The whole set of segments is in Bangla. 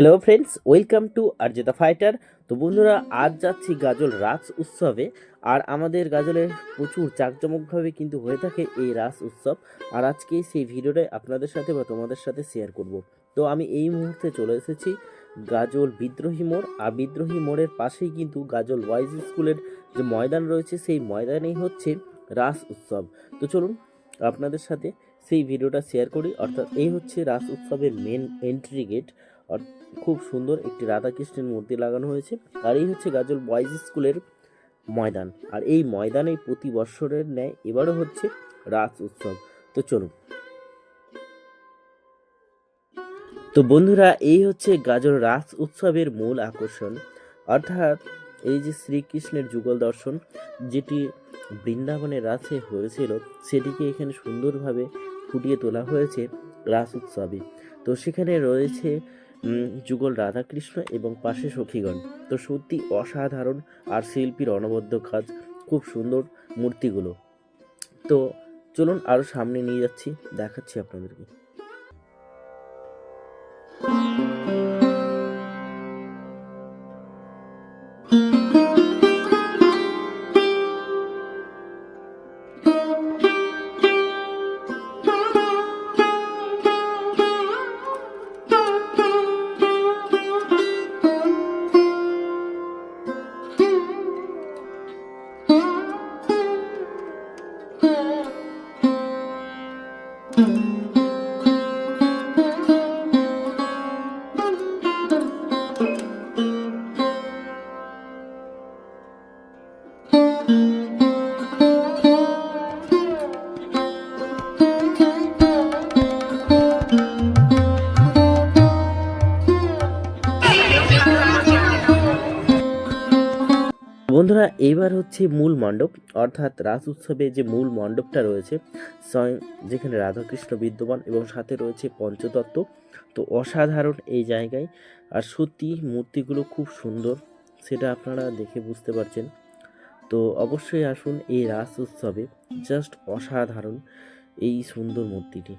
হ্যালো ফ্রেন্ডস ওয়েলকাম টু আরজেতা ফাইটার তো বন্ধুরা, আজ যাচ্ছি গাজল রাস উৎসবে। আর আমাদের গাজলে প্রচুর জাঁকজমকভাবে কিন্তু হয়ে থাকে এই রাস উৎসব। আর আজকে সেই ভিডিওটাই আপনাদের সাথে বা তোমাদের সাথে শেয়ার করব। তো আমি এই মুহূর্তে চলে এসেছি গাজল বিদ্রোহী মোড়। আর বিদ্রোহী মোড়ের পাশেই কিন্তু গাজল বয়েজ স্কুলের যে ময়দান রয়েছে, সেই ময়দানেই হচ্ছে রাস উৎসব। তো চলুন আপনাদের সাথে সেই ভিডিওটা শেয়ার করি। অর্থাৎ এই হচ্ছে রাস উৎসবের মেন এন্ট্রি গেট খুব সুন্দর একটি রাধাকৃষ্ণের মূর্তি লাগানো হয়েছে। আর এই হচ্ছে গাজল বয়েজ স্কুলের ময়দান। আর এই ময়দানে প্রতি বৎসরের ন্যায় এবারও হচ্ছে রাস উৎসব। তো চলুন। তো বন্ধুরা, এই হচ্ছে গাজল রাস উৎসবের মূল আকর্ষণ। অর্থাৎ এই যে শ্রীকৃষ্ণের যুগল দর্শন, যেটি বৃন্দাবনের রাসে হয়েছিল, সেটিকে এখানে সুন্দরভাবে ফুটিয়ে তোলা হয়েছে রাস উৎসবে। তো সেখানে রয়েছে যুগল রাধাকৃষ্ণ এবং পাশে সখীগণ। তো সত্যি অসাধারণ আর শিল্পীর অনবদ্য কাজ, খুব সুন্দর মূর্তিগুলো। তো চলুন আরও সামনে নিয়ে যাচ্ছি, দেখাচ্ছি আপনাদেরকে। বন্ধুরা এইবার হচ্ছে মূল মণ্ডপ, অর্থাৎ রাস উৎসবে যে মূল মণ্ডপটা রয়েছে, স্বয়ং যেখানে রাধাকৃষ্ণ বিদ্যমান এবং সাথে রয়েছে পঞ্চতত্ত্ব। তো অসাধারণ এই জায়গায়, আর সত্যি মূর্তিগুলো খুব সুন্দর, সেটা আপনারা দেখে বুঝতে পারছেন। তো অবশ্যই আসুন এই রাস উৎসবে, জাস্ট অসাধারণ এই সুন্দর মূর্তিটি।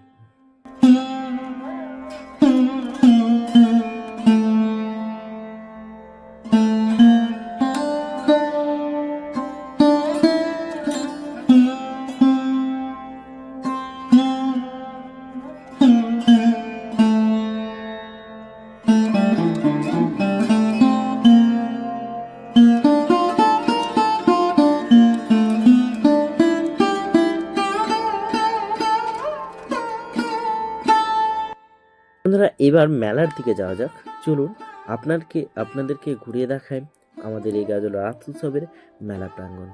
বন্ধুরা, এবার মেলার দিকে যাওয়া যাক। চলুন, আপনারকে, আপনাদেরকে ঘুরিয়ে দেখায় আমাদের এই গাজল রাত উৎসবের মেলা প্রাঙ্গণ।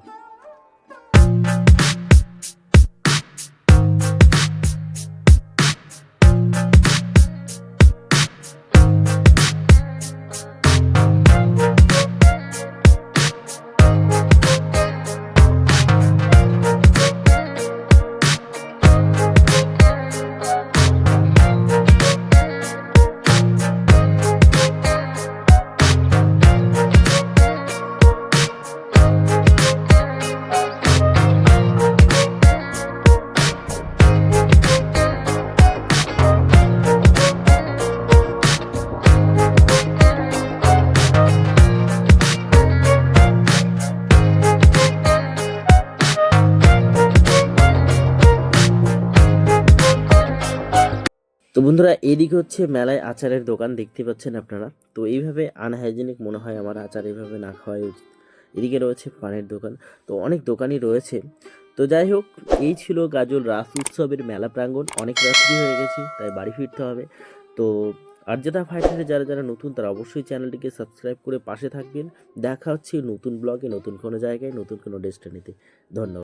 তো বন্ধুরা, এদিকে হচ্ছে মেলায় আচারের দোকান দেখতে পাচ্ছেন আপনারা। তো এইভাবে আনহাইজেনিক মনে হয় আমার আচার এইভাবে না খাওয়াই উচিত। এদিকে রয়েছে পানের দোকান। তো অনেক দোকানই রয়েছে। তো যাই হোক, এই ছিল গাজল রাস উৎসবের মেলা প্রাঙ্গণ। অনেক রাত্রি হয়ে গেছে, তাই বাড়ি ফিরতে হবে। তো আর যেটা ফাইটারে যারা যারা নতুন, তারা অবশ্যই চ্যানেলটিকে সাবস্ক্রাইব করে পাশে থাকবেন। দেখা হচ্ছে নতুন ব্লগে নতুন কোনো জায়গায়, নতুন কোনো ডেস্টিনিতে ধন্যবাদ।